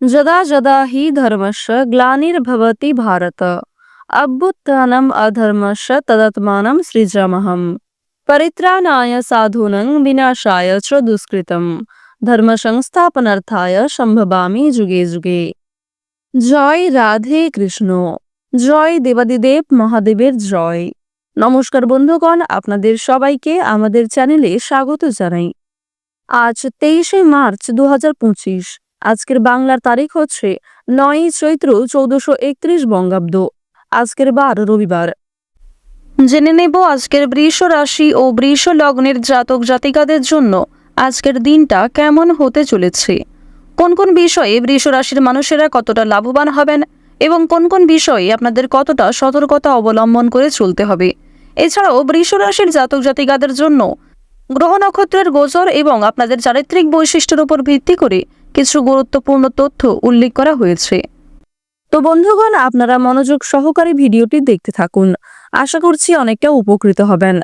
যদা যদা হি ধর্মস্য গ্লানির্ভবতি ভারত অভ্যুত্থানম অধর্মস্য তদাত্মানম সৃজামহম পরিত্রাণায় সাধূনং বিনাশায় চ দুষ্কৃতম ধর্ম সংস্থাপনার্থায় সম্ভবামি যুগে যুগে জয় রাধে কৃষ্ণ জয় দেবাদিদেব মহাদেবের জয় নমস্কার বন্ধুগণ, আপনাদের সবাইকে আমাদের চ্যানেলে স্বাগত জানাই। আজ তেইশে মার্চ দু হাজার পঁচিশ। আজকের বাংলার তারিখ হচ্ছে নয় চৈত্র চৌদ্দশো একত্রিশ বঙ্গাব্দ। আজকের বার রবিবার। জেনে নেব আজকের বৃষ রাশি ও বৃষ লগ্নের জাতক জাতিকাদের জন্য আজকের দিনটা কেমন হতে চলেছে। কোন কোন বিষয়ে বৃষ রাশির মানুষেরা কতটা লাভবান হবেন এবং কোন কোন বিষয়ে আপনাদের কতটা সতর্কতা অবলম্বন করে চলতে হবে। এছাড়াও বৃষ রাশির জাতক জাতিকাদের জন্য গ্রহ নক্ষত্রের গোচর এবং আপনাদের চারিত্রিক বৈশিষ্ট্যের উপর ভিত্তি করে কিছু গুরুত্বপূর্ণ তথ্য উল্লেখ করা হয়েছে। তো বন্ধুগণ, আপনারা মনোযোগ সহকারে ভিডিওটি দেখতে থাকুন। আশা করছি অনেকটা উপকৃত হবেন।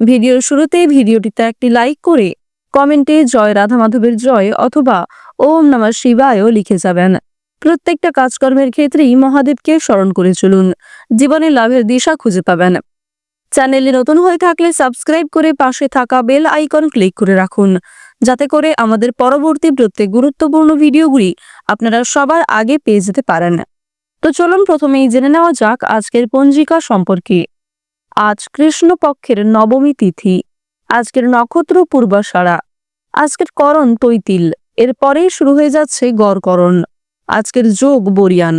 ভিডিওর শুরুতেই ভিডিওটিতে একটি লাইক করে কমেন্টে জয় রাধা মাধবের জয় অথবা ওম নমঃ শিবায়ও লিখে যাবেন। প্রত্যেকটা কাজকর্মের ক্ষেত্রেই মহাদেবকে স্মরণ করে চলুন। জীবনে লাভের দিশা খুঁজে পাবেন। চ্যানেলে নতুন হয়ে থাকলে সাবস্ক্রাইব করে পাশে থাকা বেল আইকন ক্লিক করে রাখুন। যাতে করে আমাদের পরবর্তী প্রত্যেক গুরুত্বপূর্ণ ভিডিওগুলি আপনারা সবার আগে পেয়ে যেতে পারেন। তো চলুন প্রথমেই জেনে নেওয়া যাক আজকের পঞ্জিকা সম্পর্কে। আজ কৃষ্ণপক্ষের নবমী তিথি, আজকের নক্ষত্র পূর্বাষাঢ়া আজকের করণ তৈতিল এরপরেই শুরু হয়ে যাচ্ছে গড়করণ, আজকের যোগ বরিয়ান।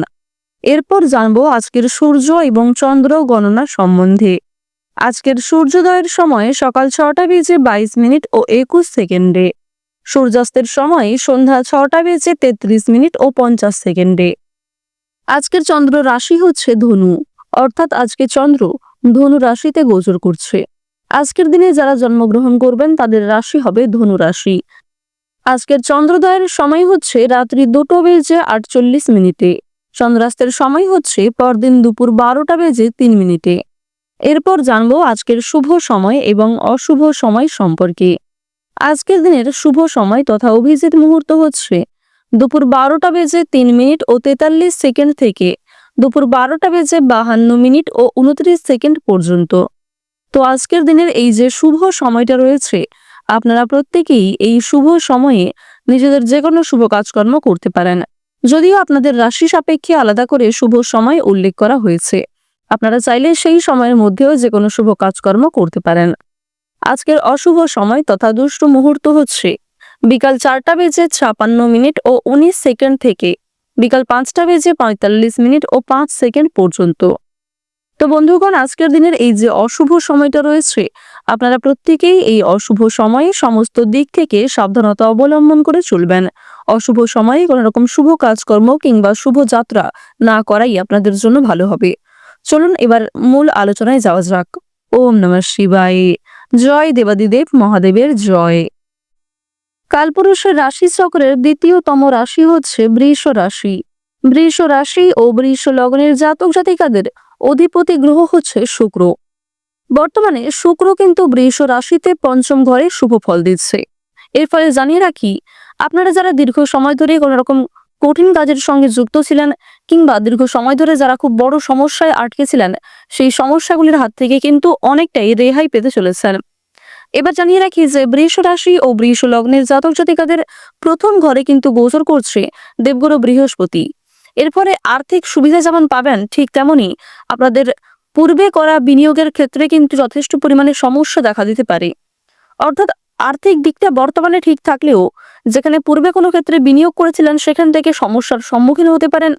এরপর জানব আজকের সূর্য এবং চন্দ্র গণনা সম্বন্ধে। আজকের সূর্যোদয়ের সময় সকাল ছটা বেজে বাইশ মিনিট ও একুশ সেকেন্ডে। সূর্যাস্তের সময় সন্ধ্যা ছটা বেজে তেত্রিশ মিনিট ও পঞ্চাশ সেকেন্ডে। আজকের চন্দ্র রাশি হচ্ছে ধনু, অর্থাৎ আজকে চন্দ্র ধনু রাশিতে গোচর করছে। আজকের দিনে যারা জন্মগ্রহণ করবেন, তাদের রাশি হবে ধনু রাশি। আজকের চন্দ্রোদয়ের সময় হচ্ছে রাত্রি দুটো বেজে আটচল্লিশ মিনিটে। চন্দ্রাস্তের সময় হচ্ছে পরদিন দুপুর বারোটা বেজে তিন মিনিটে। এরপর জানব আজকের শুভ সময় এবং অশুভ সময় সম্পর্কে। আজকের দিনের শুভ সময় তথা অভিজিৎ মুহূর্ত হচ্ছে দুপুর বারোটা বেজে তিন মিনিট ও তেতাল্লিশ সেকেন্ড থেকে দুপুর বারোটা বেজে বাহান্ন মিনিট ও উনত্রিশ সেকেন্ড পর্যন্ত। তো আজকের দিনের এই যে শুভ সময়টা রয়েছে, আপনারা প্রত্যেকেই এই শুভ সময়ে নিজেদের যে কোনো শুভ কাজকর্ম করতে পারেন। যদিও আপনাদের রাশি সাপেক্ষে আলাদা করে শুভ সময় উল্লেখ করা হয়েছে। আপনারা চাইলে সেই সময়ের মধ্যেও যে কোনো শুভ কাজকর্ম করতে পারেন। আজকের অশুভ সময় তথা দুষ্ট মুহূর্ত হচ্ছে বিকাল চারটা বেজে ছাপান্ন মিনিট ও উনিশ সেকেন্ড থেকে বিকাল পাঁচটা বেজে পঁয়তাল্লিশ মিনিট ও পাঁচ সেকেন্ড পর্যন্ত। তো বন্ধুগণ, আজকের দিনের এই যে অশুভ সময়টা রয়েছে, আপনারা প্রত্যেকেই এই অশুভ সময়ে সমস্ত দিক থেকে সাবধানতা অবলম্বন করে চলবেন। অশুভ সময়ে কোনো রকম শুভ কাজকর্ম কিংবা শুভ যাত্রা না করাই আপনাদের জন্য ভালো হবে। চলুন এবার মূল আলোচনায় যাওয়া যাক। ওম নমঃ শিবায়। জয় দেবাদিদেব মহাদেবের জয়। কালপুরুষের রাশি চক্রের দ্বিতীয়তম রাশি হচ্ছে বৃষ রাশি। বৃষ রাশি ও বৃষ লগ্নের জাতক জাতিকাদের অধিপতি গ্রহ হচ্ছে শুক্র। বর্তমানে শুক্র কিন্তু বৃষ রাশিতে পঞ্চম ঘরে শুভ ফল দিচ্ছে। এর ফলে জানিয়ে রাখি, আপনারা যারা দীর্ঘ সময় ধরে কোনো রকম কঠিন কাজের সঙ্গে যুক্ত ছিলেন কিংবা দীর্ঘ সময় ধরে যারা খুব বড় সমস্যায় আটকে ছিলেন সেই সমস্যাগুলির হাত থেকে কিন্তু অনেকটাই রেহাই পেতে চলেছেন। এবার জানিয়ে রাখি যে বৃষ রাশি ও বৃষ লগ্নের জাতক জাতিকাদের প্রথম ঘরে কিন্তু গোচর করছে দেবগুরু বৃহস্পতি। এর ফলে আর্থিক সুবিধা যেমন পাবেন ঠিক তেমনি আপনাদের পূর্বে করা বিনিয়োগের ক্ষেত্রে কিন্তু যথেষ্ট পরিমাণে সমস্যা দেখা দিতে পারে। অর্থাৎ আর্থিক দিকটা বর্তমানে ঠিক থাকলেও যেখানে পূর্বে কোনো ক্ষেত্রে বিনিয়োগ করেছিলেন, সেখান থেকে সমস্যার সম্মুখীন হতে পারেন।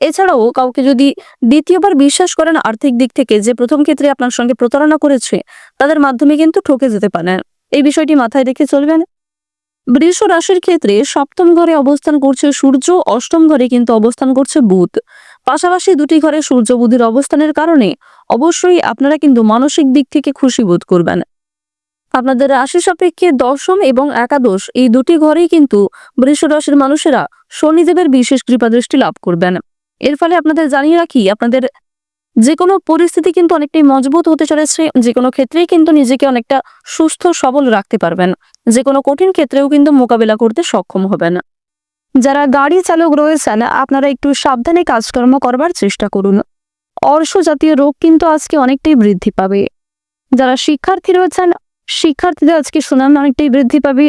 এছাড়াও কাউকে যদি দ্বিতীয়বার বিশ্বাস করেন আর্থিক দিক থেকে যে প্রথম ক্ষেত্রে আপনার সঙ্গে প্রতারণা করেছে, তাদের মাধ্যমে কিন্তু ঠকে যেতে পারেন। এই বিষয়টি মাথায় রেখে চলবেন। বৃষ রাশির ক্ষেত্রে সপ্তম ঘরে অবস্থান করছে সূর্য, অষ্টম ঘরে কিন্তু অবস্থান করছে বুধ। পাশাপাশি দুটি ঘরে সূর্য বুধের অবস্থানের কারণে অবশ্যই আপনারা কিন্তু মানসিক দিক থেকে খুশি বোধ করবেন। আপনাদের রাশি সাপেক্ষে দশম এবং একাদশ, এই দুটি ঘরেই কিন্তু বৃষ রাশির মানুষেরা শনিদেবের বিশেষ কৃপা দৃষ্টি লাভ করবেন। এর ফলে আপনাদের জানিয়ে রাখি, আপনাদের যে কোনো পরিস্থিতি কিন্তু অনেকটাই মজবুত হতে চলেছে যে কোনো ক্ষেত্রেই কিন্তু নিজেকে অনেকটা সুস্থ, সবল রাখতে পারবেন। যে কোনো কঠিন ক্ষেত্রেও কিন্তু মোকাবেলা করতে সক্ষম হবেন। যারা গাড়ি চালক রয়েছেন, আপনারা একটু সাবধানে কাজকর্ম করবার চেষ্টা করুন। অর্শ জাতীয় রোগ কিন্তু আজকে অনেকটাই বৃদ্ধি পাবে। যারা শিক্ষার্থী রয়েছেন শিক্ষার্থীদের আজকে সুনাম অনেকটাই বৃদ্ধি পাবে।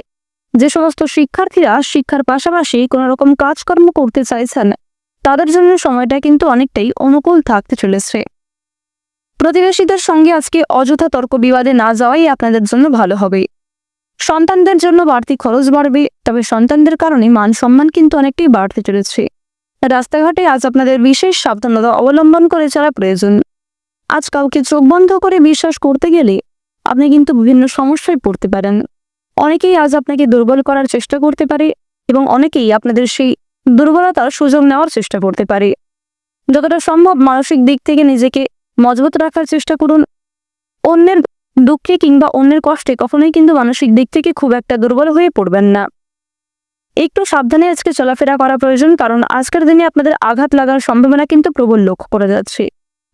যে সমস্ত শিক্ষার্থীরা শিক্ষার পাশাপাশি কোনো রকম কাজকর্ম করতে চাইছেন, তাদের জন্য সময়টা কিন্তু অনেকটাই অনুকূল থাকতে চলেছে। প্রতিবেশীদের সঙ্গে আজকে অযথা তর্ক বিবাদে না যাওয়াই আপনাদের জন্য ভালো হবে। সন্তানদের জন্য বাড়তি খরচ বাড়বে, তবে সন্তানদের কারণে মান সম্মান কিন্তু অনেকটাই বাড়তে চলেছে। রাস্তাঘাটে আজ আপনাদের বিশেষ সাবধানতা অবলম্বন করে চলা প্রয়োজন। আজ কাউকে চোখ বন্ধ করে বিশ্বাস করতে গেলে আপনি কিন্তু বিভিন্ন সমস্যায় পড়তে পারেন। অনেকেই আজ আপনাকে দুর্বল করার চেষ্টা করতে পারে এবং অনেকেই আপনাদের সেই দুর্বলতার সুযোগ নেওয়ার চেষ্টা করতে পারে। যতটা সম্ভব মানসিক দিক থেকে নিজেকে মজবুত রাখার চেষ্টা করুন। অন্যের দুঃখে কিংবা অন্যের কষ্টে কখনোই কিন্তু মানসিক দিক থেকে খুব একটা দুর্বল হয়ে পড়বেন না। একটু সাবধানে আজকে চলাফেরা করা প্রয়োজন, কারণ আজকের দিনে আপনাদের আঘাত লাগার সম্ভাবনা কিন্তু প্রবল লক্ষ্য করা যাচ্ছে।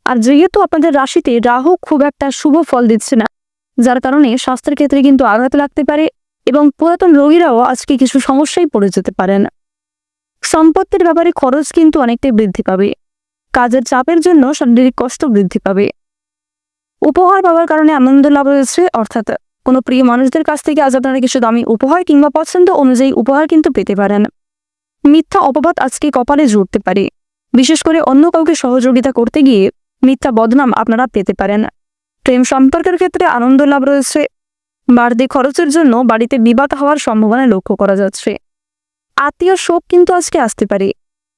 আর যেহেতু আপনাদের রাশিতে রাহু খুব একটা শুভ ফল দিচ্ছে না যার কারণে স্বাস্থ্যের ক্ষেত্রে কিন্তু আঘাত লাগতে পারে এবং পুরাতন রোগীরাও আজকে কিছু সমস্যায় পড়ে যেতে পারেন। সম্পত্তির ব্যাপারে খরচ কিন্তু অনেকটাই বৃদ্ধি পাবে। কাজের চাপের জন্য শারীরিক কষ্ট বৃদ্ধি পাবে। উপহার পাওয়ার কারণে আনন্দ লাভ রয়েছে অর্থাৎ কোনো প্রিয় মানুষদের কাছ থেকে আজ আপনারা কিছু দামি উপহার কিংবা পছন্দ অনুযায়ী উপহার কিন্তু পেতে পারেন। মিথ্যা অপবাদ আজকে কপালে জুড়তে পারে। বিশেষ করে অন্য কাউকে সহযোগিতা করতে গিয়ে মিথ্যা বদনাম আপনারা পেতে পারেন। প্রেম সম্পর্কের ক্ষেত্রে আনন্দ লাভ রয়েছে। বাড়তি খরচের জন্য বাড়িতে বিবাদ হওয়ার সম্ভাবনা লক্ষ্য করা যাচ্ছে। আত্মীয় শোক কিন্তু আজকে আসতে পারে।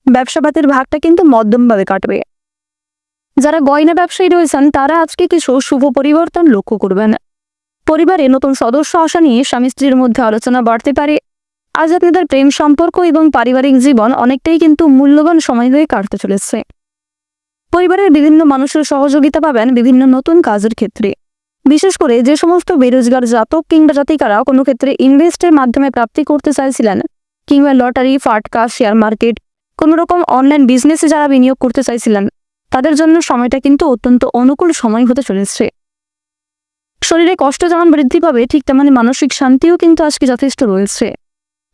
ব্যবসাপাতের ভাগটা কিন্তু মধ্যমভাবে কাটবে। যারা গয়না ব্যবসায়ী রয়েছেন, তারা আজকে কিছু শুভ পরিবর্তন লক্ষ্য করবেন। পরিবারে নতুন সদস্য আসা নিয়ে স্বামী স্ত্রীর মধ্যে আলোচনা বাড়তে পারে। আজ আপনাদের প্রেম সম্পর্ক এবং পারিবারিক জীবন অনেকটাই কিন্তু মূল্যবান সময় হয়ে কাটতে চলেছে। পরিবারের বিভিন্ন মানুষের সহযোগিতা পাবেন বিভিন্ন নতুন কাজের ক্ষেত্রে। বিশেষ করে যে সমস্ত বেরোজগার জাতক কিংবা জাতিকারা কোনো ক্ষেত্রে ইনভেস্টের মাধ্যমে প্রাপ্তি করতে চাইছিলেন, কিংবা লটারি, ফাটকা, শেয়ার মার্কেট, কোনো রকম অনলাইন বিজনেসে যারা বিনিয়োগ করতে চাইছিলেন, তাদের জন্য সময়টা কিন্তু অত্যন্ত অনুকূল সময় হতে চলেছে। শরীরে কষ্ট যেমন বৃদ্ধি পাবে, ঠিক তেমনি মানসিক শান্তিও কিন্তু আজকে যথেষ্ট রয়েছে।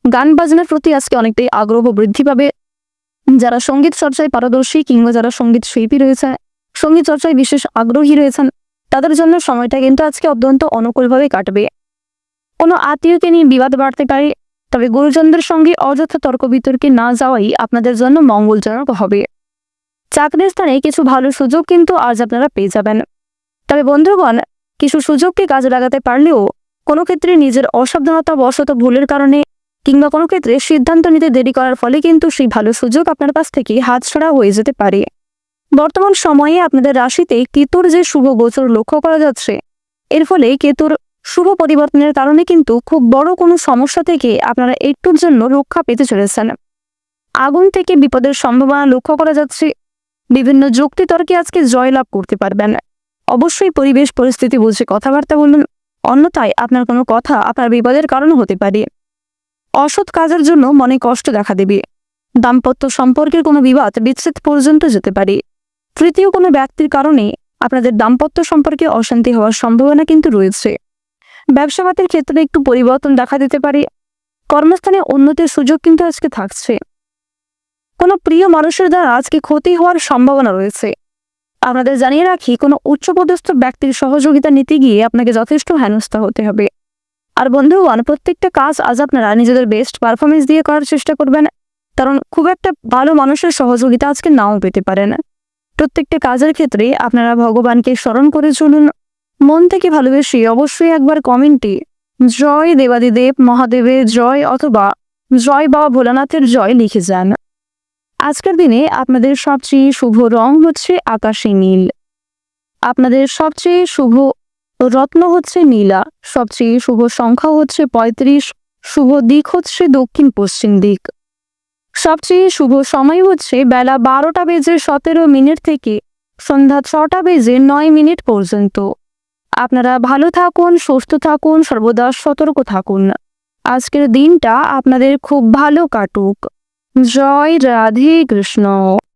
গান বাজনার প্রতি আজকে অনেকটাই আগ্রহ বৃদ্ধি পাবে যারা সংগীত চর্চায় পারদর্শী কিংবা যারা সংগীত শিল্পী রয়েছে, সংগীত চর্চায় বিশেষ আগ্রহী রয়েছেন, তাদের জন্য সময়টা কিন্তু আজকে অত্যন্ত অনুকূলভাবে কাটবে। কোনো আত্মীয়কে নিয়ে বিবাদ বাড়তে পারে, তবে গুরুজনদের সঙ্গে অযথা তর্ক বিতর্কে না যাওয়াই আপনাদের জন্য মঙ্গলজনক হবে। চাকরির স্থানে কিছু ভালো সুযোগ কিন্তু আজ আপনারা পেয়ে যাবেন। তবে বন্ধুগণ, কিছু সুযোগকে কাজে লাগাতে পারলেও কোনো ক্ষেত্রে নিজের অসাবধানতা বশত ভুলের কারণে কিংবা কোনো ক্ষেত্রে সিদ্ধান্ত নিতে দেরি করার ফলে কিন্তু সেই ভালো সুযোগ আপনার কাছ থেকে হাতছাড়া হয়ে যেতে পারে। বর্তমান সময়ে আপনাদের রাশিতে কেতুর যে শুভ গোচর লক্ষ্য করা যাচ্ছে, এর ফলে কেতুর শুভ পরিবর্তনের কারণে কিন্তু খুব বড় কোনো সমস্যা থেকে আপনারা একটুর জন্য রক্ষা পেতে চলেছেন। আগুন থেকে বিপদের সম্ভাবনা লক্ষ্য করা যাচ্ছে। বিভিন্ন যুক্তিতর্কে আজকে জয়লাভ করতে পারবেন। অবশ্যই পরিবেশ, পরিস্থিতি বুঝে কথাবার্তা বলুন। অন্যথায় আপনার কোনো কথা আপনার বিপদের কারণ হতে পারে। অসৎ কাজের জন্য মনে কষ্ট দেখা দেবে। দাম্পত্য সম্পর্কের কোনো বিবাদ বিচ্ছেদ পর্যন্ত যেতে পারে। তৃতীয় কোনো ব্যক্তির কারণে আপনাদের দাম্পত্য সম্পর্কে অশান্তি হওয়ার সম্ভাবনা কিন্তু রয়েছে। ব্যবসাপাতের ক্ষেত্রে একটু পরিবর্তন দেখা দিতে পারে। কর্মস্থানে উন্নতির সুযোগ কিন্তু আজকে থাকছে। কোনো প্রিয় মানুষের দ্বারা আজকে ক্ষতি হওয়ার সম্ভাবনা রয়েছে। আপনাদের জানিয়ে রাখি, কোনো উচ্চপদস্থ ব্যক্তির সহযোগিতা নিতে গিয়ে আপনাকে যথেষ্ট হেনস্থা হতে হবে। আর বন্ধুগণ প্রত্যেকটা কাজ আজ আপনারা নিজেদের বেস্ট পারফরমেন্স দিয়ে করার চেষ্টা করবেন। কারণ খুব একটা ভালো মানুষের সহযোগিতা আজকে নাও পেতে পারেন। প্রত্যেকটা কাজের ক্ষেত্রে আপনারা ভগবানকে স্মরণ করে চলুন। মন থেকে ভালোবেসে অবশ্যই একবার কমেন্টে জয় দেবাদিদেব মহাদেবের জয় অথবা জয় বাবা ভোলানাথের জয় লিখে যান। আজকের দিনে আপনাদের সবচেয়ে শুভ রং হচ্ছে আকাশী নীল। আপনাদের সবচেয়ে শুভ রত্ন হচ্ছে নীলা, সবচেয়ে শুভ সংখ্যা হচ্ছে পঁয়ত্রিশ, শুভ দিক হচ্ছে দক্ষিণ পশ্চিম দিক। সবচেয়ে শুভ সময় হচ্ছে বেলা বারোটা বেজে সতেরো মিনিট থেকে সন্ধ্যা ছটা বেজে নয় মিনিট পর্যন্ত। আপনারা ভালো থাকুন, সুস্থ থাকুন, সর্বদা সতর্ক থাকুন। আজকের দিনটা আপনাদের খুব ভালো কাটুক। জয় রাধে কৃষ্ণ।